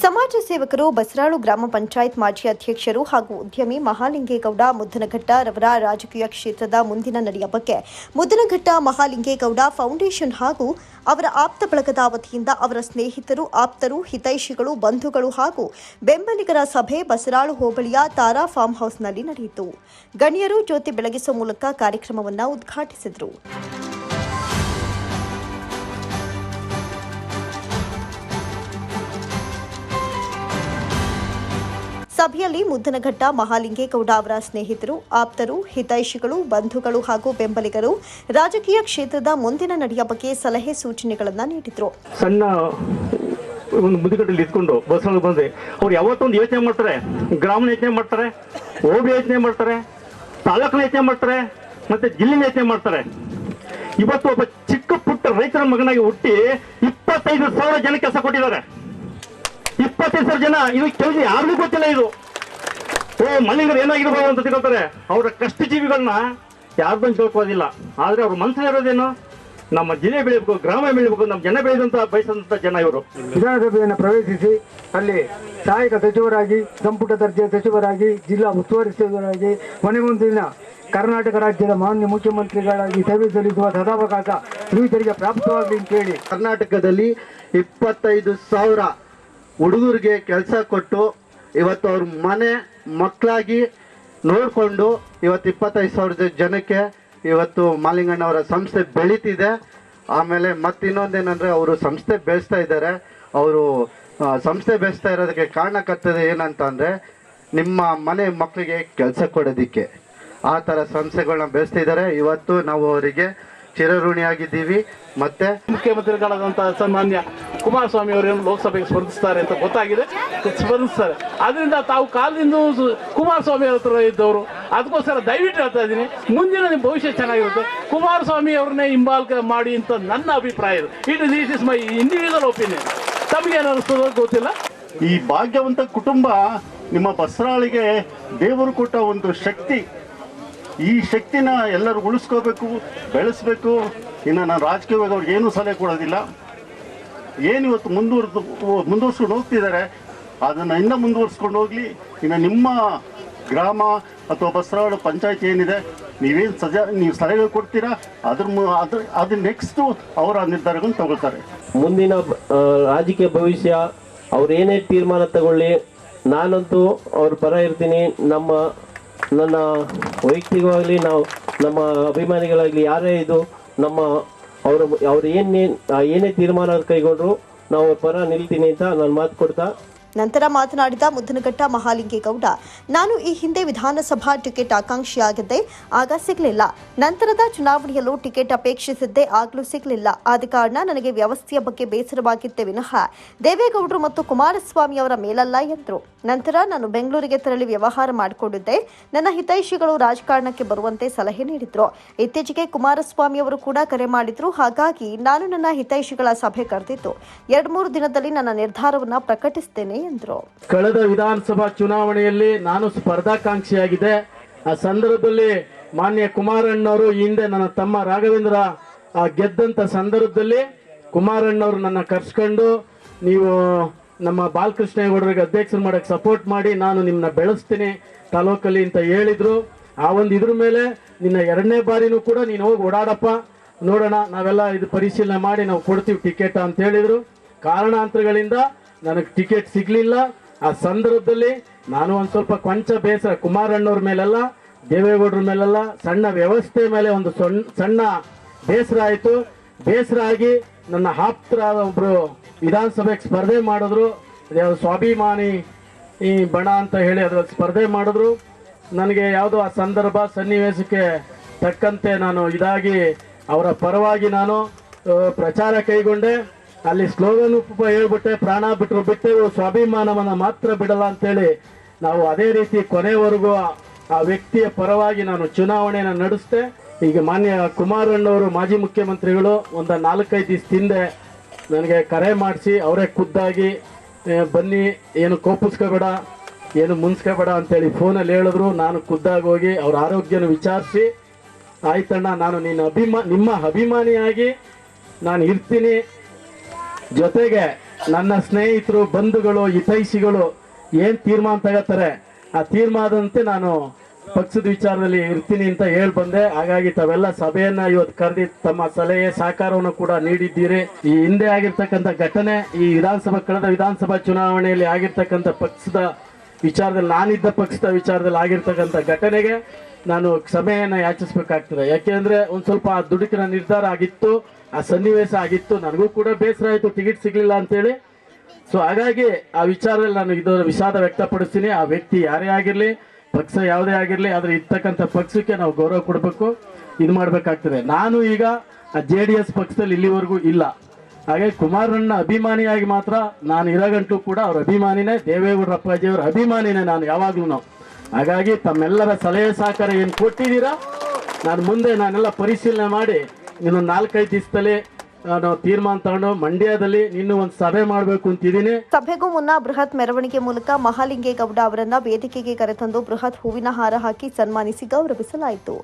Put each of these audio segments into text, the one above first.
ಸಮಾಜ ಸೇವಕರು ಬಸರಾಳು ಗ್ರಾಮ ಪಂಚಾಯತ್ ಮಾಜಿ ಅಧ್ಯಕ್ಷರು ಹಾಗೂ ಉದ್ಯಮಿ ಮಹಾಲಿಂಗೇಗೌಡ ಮುದ್ದನಘಟ್ಟ ರವರ ರಾಜಕೀಯ ಕ್ಷೇತ್ರದ ಮುಂದಿನ ನಡೆಯ ಬಗ್ಗೆ ಮುದ್ದನಘಟ್ಟ ಮಹಾಲಿಂಗೇಗೌಡ ಫೌಂಡೇಶನ್ ಹಾಗೂ ಅವರ ಆಪ್ತ ಬಳಗದ ವತಿಯಿಂದ ಅವರ ಸ್ನೇಹಿತರು, ಆಪ್ತರು, ಹಿತೈಷಿಗಳು, ಬಂಧುಗಳು ಹಾಗೂ ಬೆಂಬಲಿಗರ ಸಭೆ ಬಸರಾಳು ಹೋಬಳಿಯ ತಾರಾ ಫಾರ್ಮ್ ಹೌಸ್ನಲ್ಲಿ ನಡೆಯಿತು. ಗಣ್ಯರು ಜ್ಯೋತಿ ಬೆಳಗಿಸುವ ಮೂಲಕ ಕಾರ್ಯಕ್ರಮವನ್ನು ಉದ್ಘಾಟಿಸಿದರು. ಸಭೆಯಲ್ಲಿ ಮುದ್ದನಘಟ್ಟ, ಮಹಾಲಿಂಗೇಗೌಡ ಅವರ ಸ್ನೇಹಿತರು, ಆಪ್ತರು, ಹಿತೈಷಿಗಳು, ಬಂಧುಗಳು ಹಾಗೂ ಬೆಂಬಲಿಗರು ರಾಜಕೀಯ ಕ್ಷೇತ್ರದ ಮುಂದಿನ ನಡೆಯ ಬಗ್ಗೆ ಸಲಹೆ ಸೂಚನೆಗಳನ್ನು ನೀಡಿದರು. ಸಣ್ಣ ಒಂದು ಮುದುಗಟ್ಟಲ್ಲಿ ಇದ್ಕೊಂಡು ಬಸ್ ಒಳಗೆ ಬಂದ್ರೆ ಅವ್ರು ಯಾವತ್ತೊಂದು ಯೋಚನೆ ಮಾಡ್ತಾರೆ ಗ್ರಾಮನ ಯೋಚನೆ ಮಾಡ್ತಾರೆ ಓಬಿ ಯೋಚನೆ ಮಾಡ್ತಾರೆ, ತಾಲೂಕಿನ ಯೋಚನೆ ಮಾಡ್ತಾರೆ, ಮತ್ತೆ ಜಿಲ್ಲೆನ ಯೋಚನೆ ಮಾಡ್ತಾರೆ. ಇವತ್ತು ಒಬ್ಬ ಚಿಕ್ಕ ಪುಟ್ಟ ರೈತರ ಮಗನಾಗಿ ಹುಟ್ಟಿ ಇಪ್ಪತ್ತೈದು ಸಾವಿರ ಜನ ಕೆಲಸ ಕೊಟ್ಟಿದ್ದಾರೆ. ಇಪ್ಪತ್ತೈದು ಸಾವಿರ ಜನ ಇದು ಕೆಲಸ ಯಾರಿಗೂ ಗೊತ್ತಿಲ್ಲ ಇದು. ಓ ಮಲ್ಲಿಗರು ಏನಾಗಿರ್ಬೋದು ಅಂತ ತಿಳ್ಕೊತಾರೆ. ಅವರ ಕಷ್ಟ ಜೀವಿಗಳನ್ನ ಯಾರು ಬಂದು ತಿಳ್ಕೋದಿಲ್ಲ ಆದ್ರೆ ಅವ್ರ ಮನಸ್ಸಲ್ಲಿರೋದೇನು ನಮ್ಮ ಜಿಲ್ಲೆ ಬೆಳಿಬೇಕು ಗ್ರಾಮ ಬೆಳಿಬೇಕು ನಮ್ಮ ಜನ ಬೆಳೆದಂತ ಬಯಸಿದಂತ ಜನ ಇವರು. ವಿಧಾನಸಭೆಯನ್ನು ಪ್ರವೇಶಿಸಿ ಅಲ್ಲಿ ಸಹಾಯಕ ಸಚಿವರಾಗಿ ಸಂಪುಟ ದರ್ಜೆಯ ಸಚಿವರಾಗಿ ಜಿಲ್ಲಾ ಉಸ್ತುವಾರಿ ಸಚಿವರಾಗಿ ಮುಂದಿನ ಕರ್ನಾಟಕ ರಾಜ್ಯದ ಮಾನ್ಯ ಮುಖ್ಯಮಂತ್ರಿಗಳಾಗಿ ಸೇವೆ ಸಲ್ಲಿಸುವ ಸದಾವಕಾಶ ರೈತರಿಗೆ ಪ್ರಾಪ್ತವಾಗಲಿ ಅಂತೇಳಿ ಕರ್ನಾಟಕದಲ್ಲಿ ಇಪ್ಪತ್ತೈದು ಸಾವಿರ ಹುಡುಗರಿಗೆ ಕೆಲಸ ಕೊಟ್ಟು ಇವತ್ತು ಅವ್ರ ಮನೆ ಮಕ್ಕಳಾಗಿ ನೋಡಿಕೊಂಡು ಇವತ್ತು ಇಪ್ಪತ್ತೈದು ಸಾವಿರದ ಜನಕ್ಕೆ ಇವತ್ತು ಮಾಲಿಂಗಣ್ಣವರ ಸಂಸ್ಥೆ ಬೆಳೀತಿದೆ. ಆಮೇಲೆ ಮತ್ತಿನ್ನೊಂದೇನೆಂದರೆ ಅವರು ಸಂಸ್ಥೆ ಬೆಳೆಸ್ತಾ ಇದ್ದಾರೆ. ಅವರು ಸಂಸ್ಥೆ ಬೆಳೆಸ್ತಾ ಇರೋದಕ್ಕೆ ಕಾರಣಕರ್ತದೆ ಏನಂತ ಅಂದರೆ ನಿಮ್ಮ ಮನೆ ಮಕ್ಕಳಿಗೆ ಕೆಲಸ ಕೊಡೋದಕ್ಕೆ. ಆ ಥರ ಸಂಸ್ಥೆಗಳನ್ನ ಬೆಳೆಸ್ತಿದ್ದಾರೆ ಇವತ್ತು ನಾವು ಅವರಿಗೆ ಚಿರಋಣಿಯಾಗಿದ್ದೀವಿ ಮತ್ತೆ ಮುಖ್ಯಮಂತ್ರಿಗಳಾದಂತಹ ಸನ್ಮಾನ್ಯ ಕುಮಾರಸ್ವಾಮಿ ಅವರೇನು ಲೋಕಸಭೆಗೆ ಸ್ಪರ್ಧಿಸ್ತಾರೆ ಅಂತ ಗೊತ್ತಾಗಿದೆ. ಸ್ಪರ್ಧಿಸ್ತಾರೆ. ಅದರಿಂದ ತಾವು ಕಾಲದಿಂದ ಕುಮಾರಸ್ವಾಮಿ ಹತ್ರ ಇದ್ದವರು. ಅದಕ್ಕೋಸ್ಕರ ದಯವಿಟ್ಟು ಹೇಳ್ತಾ ಇದ್ದೀನಿ, ಮುಂದಿನ ನಿಮ್ಮ ಭವಿಷ್ಯ ಚೆನ್ನಾಗಿರುತ್ತೆ. ಕುಮಾರಸ್ವಾಮಿ ಅವ್ರನ್ನೇ ಹಿಂಬಾಲ್ಕ ಮಾಡಿ ಅಂತ ನನ್ನ ಅಭಿಪ್ರಾಯ ಇದು. It is is my individual opinion ತಮಗೇನು ಅನಿಸ್ತದೋ ಗೊತ್ತಿಲ್ಲ. ಈ ಭಾಗ್ಯವಂತ ಕುಟುಂಬ ನಿಮ್ಮ ಬಸರಾಳಿಗೆ ದೇವರು ಕೊಟ್ಟ ಒಂದು ಶಕ್ತಿ ಈ ಶಕ್ತಿನ ಎಲ್ಲರೂ ಉಳಿಸ್ಕೋಬೇಕು, ಬೆಳೆಸಬೇಕು. ಇನ್ನು ನಾನು ರಾಜಕೀಯವಾಗಿ ಅವ್ರಿಗೆ ಏನೂ ಸಲಹೆ ಕೊಡೋದಿಲ್ಲ. ಏನು ಇವತ್ತು ಮುಂದುವರೆದು ಮುಂದುವರ್ಸ್ಕೊಂಡು ಹೋಗ್ತಿದ್ದಾರೆ, ಅದನ್ನು ಇನ್ನೂ ಮುಂದುವರ್ಸ್ಕೊಂಡು ಹೋಗಲಿ. ಇನ್ನು ನಿಮ್ಮ ಗ್ರಾಮ ಅಥವಾ ಬಸರಾಳು ಪಂಚಾಯತ್ ಏನಿದೆ, ನೀವೇನು ಸಜಾ ನೀವು ಸಲಹೆ ಕೊಡ್ತೀರಾ? ಅದ್ರ ಅದ್ರ ಅದು ನೆಕ್ಸ್ಟು ಅವರ ನಿರ್ಧಾರಗಳನ್ನು ತಗೊಳ್ತಾರೆ. ಮುಂದಿನ ರಾಜಕೀಯ ಭವಿಷ್ಯ, ಅವ್ರು ಏನೇ ತೀರ್ಮಾನ ತಗೊಳ್ಳಿ. ನಾನಂತೂ ಅವ್ರ ಪರ ಇರ್ತೀನಿ. ನಮ್ಮ ನನ್ನ ವೈಯಕ್ತಿಕವಾಗಲಿ, ನಾವು ನಮ್ಮ ಅಭಿಮಾನಿಗಳಾಗಲಿ, ಯಾರೇ ಇದು, ನಮ್ಮ ಅವರು, ಅವ್ರು ಏನೇ ಏನೇ ತೀರ್ಮಾನ ಕೈಗೊಂಡ್ರು ನಾವು ಪರ ನಿಲ್ತೀನಿ ಅಂತ ನಾನು ಮಾತು ಕೊಡ್ತಾ ನಂತರ ಮಾತನಾಡಿದ ಮುದ್ದನಘಟ್ಟ ಮಹಾಲಿಂಗೇಗೌಡ, ನಾನು ಈ ಹಿಂದೆ ವಿಧಾನಸಭಾ ಟಿಕೆಟ್ ಆಕಾಂಕ್ಷಿಯಾಗಿದ್ದೆ, ಆಗ ಸಿಗಲಿಲ್ಲ. ನಂತರದ ಚುನಾವಣೆಯಲ್ಲೂ ಟಿಕೆಟ್ ಅಪೇಕ್ಷಿಸಿದ್ದೆ, ಆಗಲೂ ಸಿಗಲಿಲ್ಲ. ಆದ ಕಾರಣ ನನಗೆ ವ್ಯವಸ್ಥೆಯ ಬಗ್ಗೆ ಬೇಸರವಾಗಿದ್ದೆ ವಿನಃ, ದೇವೇಗೌಡರು ಮತ್ತು ಕುಮಾರಸ್ವಾಮಿ ಅವರ ಮೇಲಲ್ಲ ಎಂದರು. ನಂತರ ನಾನು ಬೆಂಗಳೂರಿಗೆ ತೆರಳಿ ವ್ಯವಹಾರ ಮಾಡಿಕೊಂಡಿದ್ದೆ. ನನ್ನ ಹಿತೈಷಿಗಳು ರಾಜಕಾರಣಕ್ಕೆ ಬರುವಂತೆ ಸಲಹೆ ನೀಡಿದ್ರು. ಇತ್ತೀಚೆಗೆ ಕುಮಾರಸ್ವಾಮಿ ಅವರು ಕೂಡ ಕರೆ ಮಾಡಿದ್ರು. ಹಾಗಾಗಿ ನಾನು ನನ್ನ ಹಿತೈಷಿಗಳ ಸಭೆ ಕರೆದಿದ್ದು. ಎರಡು ಮೂರು ದಿನದಲ್ಲಿ ನನ್ನ ನಿರ್ಧಾರವನ್ನು ಪ್ರಕಟಿಸ್ತೇನೆ ಎಂದರು ಕಳೆದ ವಿಧಾನಸಭಾ ಚುನಾವಣೆಯಲ್ಲಿ ನಾನು ಸ್ಪರ್ಧಾಕಾಂಕ್ಷಿಯಾಗಿದೆ. ಆ ಸಂದರ್ಭದಲ್ಲಿ ಮಾನ್ಯ ಕುಮಾರಣ್ಣವರು ಹಿಂದೆ ನನ್ನ ತಮ್ಮ ರಾಘವೇಂದ್ರ ಆ, ಗೆದ್ದಂತ ಸಂದರ್ಭದಲ್ಲಿ ಕುಮಾರಣ್ಣವರು ನನ್ನ ಕರ್ಸ್ಕೊಂಡು ನೀವು ನಮ್ಮ ಬಾಲಕೃಷ್ಣೇಗೌಡರಿಗೆ ಅಧ್ಯಕ್ಷರು ಮಾಡಕ್ಕೆ ಸಪೋರ್ಟ್ ಮಾಡಿ ನಾನು ನಿಮ್ಮನ್ನ ಬೆಳೆಸ್ತೀನಿ ತಾಲೂಕಲ್ಲಿ ಅಂತ ಹೇಳಿದ್ರು. ಆ ಒಂದು ಇದ್ರ ಮೇಲೆ ನಿನ್ನ ಎರಡನೇ ಬಾರಿನೂ ಕೂಡ ನೀನು ಹೋಗಿ ಓಡಾಡಪ್ಪ. ನೋಡೋಣ ನಾವೆಲ್ಲ ಇದು ಪರಿಶೀಲನೆ ಮಾಡಿ ನಾವು ಕೊಡ್ತೀವಿ ಟಿಕೆಟ್ ಅಂತ ಹೇಳಿದರು. ಕಾರಣಾಂತರಗಳಿಂದ ನನಗೆ ಟಿಕೆಟ್ ಸಿಗ್ಲಿಲ್ಲ. ಆ ಸಂದರ್ಭದಲ್ಲಿ ನಾನು ಒಂದು ಸ್ವಲ್ಪ ಕೊಂಚ ಬೇಸರ. ಕುಮಾರಣ್ಣವ್ರ ಮೇಲೆಲ್ಲ, ದೇವೇಗೌಡರ ಮೇಲೆಲ್ಲ ಸಣ್ಣ ವ್ಯವಸ್ಥೆ ಮೇಲೆ ಒಂದು ಸಣ್ಣ ಬೇಸರ ಆಯಿತು. ಬೇಸರ ಆಗಿ ನನ್ನ ಆಪ್ತರಾದ ಒಬ್ಬರು ವಿಧಾನಸಭೆಗೆ ಸ್ಪರ್ಧೆ ಮಾಡಿದ್ರು. ಸ್ವಾಭಿಮಾನಿ ಈ ಬಣ ಅಂತ ಹೇಳಿ ಅದ್ರ ಸ್ಪರ್ಧೆ ಮಾಡಿದ್ರು. ನನಗೆ ಯಾವುದೋ ಆ ಸಂದರ್ಭ, ಸನ್ನಿವೇಶಕ್ಕೆ ತಕ್ಕಂತೆ ನಾನು ಇದಾಗಿ ಅವರ ಪರವಾಗಿ ನಾನು ಪ್ರಚಾರ ಕೈಗೊಂಡೆ. ಅಲ್ಲಿ ಸ್ಲೋಗನ್ ಹೇಳ್ಬಿಟ್ಟೆ, ಪ್ರಾಣ ಬಿಟ್ಟರು ಬಿಟ್ಟೆವು, ಸ್ವಾಭಿಮಾನವನ್ನ ಮಾತ್ರ ಬಿಡಲ್ಲ ಅಂತೇಳಿ ನಾವು ಅದೇ ರೀತಿ ಕೊನೆವರೆಗೂ ಆ- ವ್ಯಕ್ತಿಯ ಪರವಾಗಿ ನಾನು ಚುನಾವಣೆಯನ್ನು ನಡೆಸಿದೆ. ಈಗ ಮಾನ್ಯ ಕುಮಾರಣ್ಣವರು, ಮಾಜಿ ಮುಖ್ಯಮಂತ್ರಿಗಳು ಒಂದು ನಾಲ್ಕೈದು ದಿವಸ ಹಿಂದೆ ನನಗೆ ಕರೆ ಮಾಡಿಸಿ, ಅವರೇ ಖುದ್ದಾಗಿ ಬನ್ನಿ, ಏನು ಕೋಪಿಸ್ಕೋಬೇಡ, ಏನು ಮುನ್ಸ್ಕೋಬೇಡ ಅಂತೇಳಿ ಫೋನಲ್ಲಿ ಹೇಳಿದ್ರು. ನಾನು ಖುದ್ದಾಗಿ ಹೋಗಿ ಅವ್ರ ಆರೋಗ್ಯನ ವಿಚಾರಿಸಿ, ಆಯ್ತಣ್ಣ, ನಾನು ನಿನ್ನ ಅಭಿಮಾ, ನಿಮ್ಮ ಅಭಿಮಾನಿಯಾಗಿ ನಾನು ಇರ್ತೀನಿ. ಜೊತೆಗೆ ನನ್ನ ಸ್ನೇಹಿತರು, ಬಂಧುಗಳು, ಹಿತೈಷಿಗಳು ಏನ್ ತೀರ್ಮಾನ ತಗೋತಾರೆ, ಆ ತೀರ್ಮಾನದಂತೆ ನಾನು ಪಕ್ಷದ ವಿಚಾರದಲ್ಲಿ ಇರ್ತೀನಿ ಅಂತ ಹೇಳಿ ಬಂದೆ. ಹಾಗಾಗಿ ತಾವೆಲ್ಲ ಸಭೆಯನ್ನ ಇವತ್ತು ಕರೆದಿ, ತಮ್ಮ ಸಲಹೆ ಸಹಕಾರವನ್ನು ಕೂಡ ನೀಡಿದ್ದೀರಿ. ಈ ಹಿಂದೆ ಆಗಿರ್ತಕ್ಕಂಥ ಘಟನೆ, ಈ ವಿಧಾನಸಭಾ, ಕಳೆದ ವಿಧಾನಸಭಾ ಚುನಾವಣೆಯಲ್ಲಿ ಆಗಿರ್ತಕ್ಕಂಥ ಪಕ್ಷದ ವಿಚಾರದಲ್ಲಿ, ನಾನಿದ್ದ ಪಕ್ಷದ ವಿಚಾರದಲ್ಲಿ ಆಗಿರ್ತಕ್ಕಂಥ ಘಟನೆಗೆ ನಾನು ಸಭೆಯನ್ನು ಯಾಚಿಸ್ಬೇಕಾಗ್ತದೆ. ಯಾಕೆಂದ್ರೆ ಒಂದು ಸ್ವಲ್ಪ ದುಡುಕಿನ ನಿರ್ಧಾರ ಆಗಿತ್ತು. ಆ ಸನ್ನಿವೇಶ ಆಗಿತ್ತು. ನನಗೂ ಕೂಡ ಬೇಸರ ಆಯಿತು. ಟಿಕೆಟ್ ಸಿಗಲಿಲ್ಲ ಅಂತೇಳಿ. ಸೊ ಹಾಗಾಗಿ ಆ ವಿಚಾರದಲ್ಲಿ ನಾನು ಇದು ವಿಷಾದ ವ್ಯಕ್ತಪಡಿಸ್ತೀನಿ. ಆ ವ್ಯಕ್ತಿ ಯಾರೇ ಆಗಿರಲಿ, ಪಕ್ಷ ಯಾವುದೇ ಆಗಿರಲಿ, ಆದರೆ ಇರ್ತಕ್ಕಂಥ ಪಕ್ಷಕ್ಕೆ ನಾವು ಗೌರವ ಕೊಡಬೇಕು. ಇದು ಮಾಡಬೇಕಾಗ್ತದೆ. ನಾನು ಈಗ ಆ ಜೆ ಡಿ ಎಸ್ ಪಕ್ಷದಲ್ಲಿ ಇಲ್ಲಿವರೆಗೂ ಇಲ್ಲ. ಹಾಗೆ ಕುಮಾರಣ್ಣ ಅಭಿಮಾನಿಯಾಗಿ ಮಾತ್ರ ನಾನು ಇರಗಂಟು ಕೂಡ ಅವ್ರ ಅಭಿಮಾನಿನೇ ದೇವೇಗೌಡರ ಅಪ್ಪಾಜಿಯವರ ಅಭಿಮಾನಿನೇ ನಾನು ಯಾವಾಗ್ಲೂ ಹಾಗಾಗಿ ತಮ್ಮೆಲ್ಲರ ಸಲಹೆ ಸಹಕಾರ ಏನು ಕೊಟ್ಟಿದ್ದೀರಾ? ನಾನು ಮುಂದೆ ನಾನೆಲ್ಲ ಪರಿಶೀಲನೆ ಮಾಡಿ ಇನ್ನೊಂದು ನಾಲ್ಕೈದು ದಿವಸದಲ್ಲಿ ನಾನು ತೀರ್ಮಾನ ತಗೊಂಡು ಮಂಡ್ಯದಲ್ಲಿ ಇನ್ನು ಒಂದು ಸಭೆ ಮಾಡಬೇಕು ಅಂತಿದ್ದೀನಿ. ಸಭೆಗೂ ಮುನ್ನ ಬೃಹತ್ ಮೆರವಣಿಗೆ ಮೂಲಕ ಮಹಾಲಿಂಗೇಗೌಡ ಅವರನ್ನ ವೇದಿಕೆಗೆ ಕರೆತಂದು ಬೃಹತ್ ಹೂವಿನ ಹಾರ ಹಾಕಿ ಸನ್ಮಾನಿಸಿ ಗೌರವಿಸಲಾಯಿತು.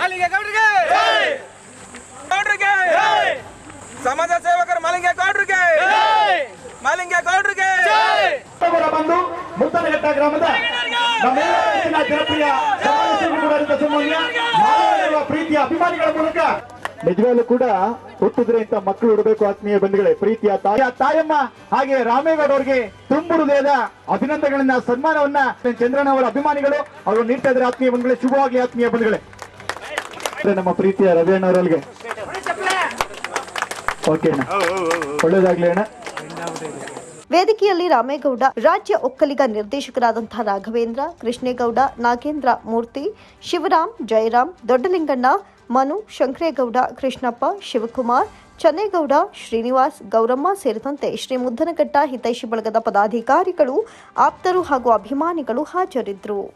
ಮಾಲಿಂಗ ಗೌಡ್ರಿಗೆ! ಗೌಡ್ರಿಗೆ! ಸಮಾಜ ಸೇವಕರು ಮಾಲಿಂಗ ಮಾಲಿಂಗ ಗೌಡ್ರಿಗೆ. ಬಂದು ಮುತ್ತನಘಟ್ಟ ಗ್ರಾಮದ ನಮ್ಮೆಲ್ಲ ಜನಪ್ರಿಯ ಸಮಾಜ ಪ್ರೀತಿಯ ಅಭಿಮಾನಿಗಳ ಮೂಲಕ ನಿಜವಾಗ್ಲೂ ಕೂಡ ಹುಟ್ಟಿದ್ರೆ ಇಂತ ಮಕ್ಕಳು ಇಡಬೇಕು ಆತ್ಮೀಯ ಬಂಧುಗಳೇ ಪ್ರೀತಿಯ ತಾಯ. ತಾಯಮ್ಮ ಹಾಗೆ ರಾಮೇಗೌಡ ಅವರಿಗೆ ತುಂಬು ಹೃದಯದ ಅಭಿನಂದನೆಗಳನ್ನ ಸನ್ಮಾನವನ್ನ ಚಂದ್ರನ ಅವರ ಅಭಿಮಾನಿಗಳು ಅವರು ನೀಡ್ತಾ ಇದ್ದಾರೆ ಆತ್ಮೀಯ ಬಂಧುಗಳೇ ಶುಭವಾಗಿ ಆತ್ಮೀಯ ಬಂಧುಗಳೇ. ನಮ್ಮ ಪ್ರೀತಿಯ ರವಿ ಅವರಲ್ಲಿಗೆ ಓಕೆ ಅಣ್ಣ. ಒಳ್ಳೇದಾಗ್ಲಿ ಅಣ್ಣ. ವೇದಿಕೆಯಲ್ಲಿ ರಾಮೇಗೌಡ, ರಾಜ್ಯ ಒಕ್ಕಲಿಗ ನಿರ್ದೇಶಕರಾದಂತಹ ರಾಘವೇಂದ್ರ, ಕೃಷ್ಣೇಗೌಡ, ನಾಗೇಂದ್ರ ಮೂರ್ತಿ, ಶಿವರಾಮ್, ಜಯರಾಮ್, ದೊಡ್ಡಲಿಂಗಣ್ಣ, ಮನು, ಶಂಕರೇಗೌಡ, ಕೃಷ್ಣಪ್ಪ, ಶಿವಕುಮಾರ್, ಚನ್ನೇಗೌಡ, ಶ್ರೀನಿವಾಸ್, ಗೌರಮ್ಮ ಸೇರಿದಂತೆ ಶ್ರೀ ಮುದ್ದನಘಟ್ಟ, ಹಿತೈಷಿ ಬಳಗದ ಪದಾಧಿಕಾರಿಗಳು, ಆಪ್ತರು ಹಾಗೂ ಅಭಿಮಾನಿಗಳು ಹಾಜರಿದ್ದರು.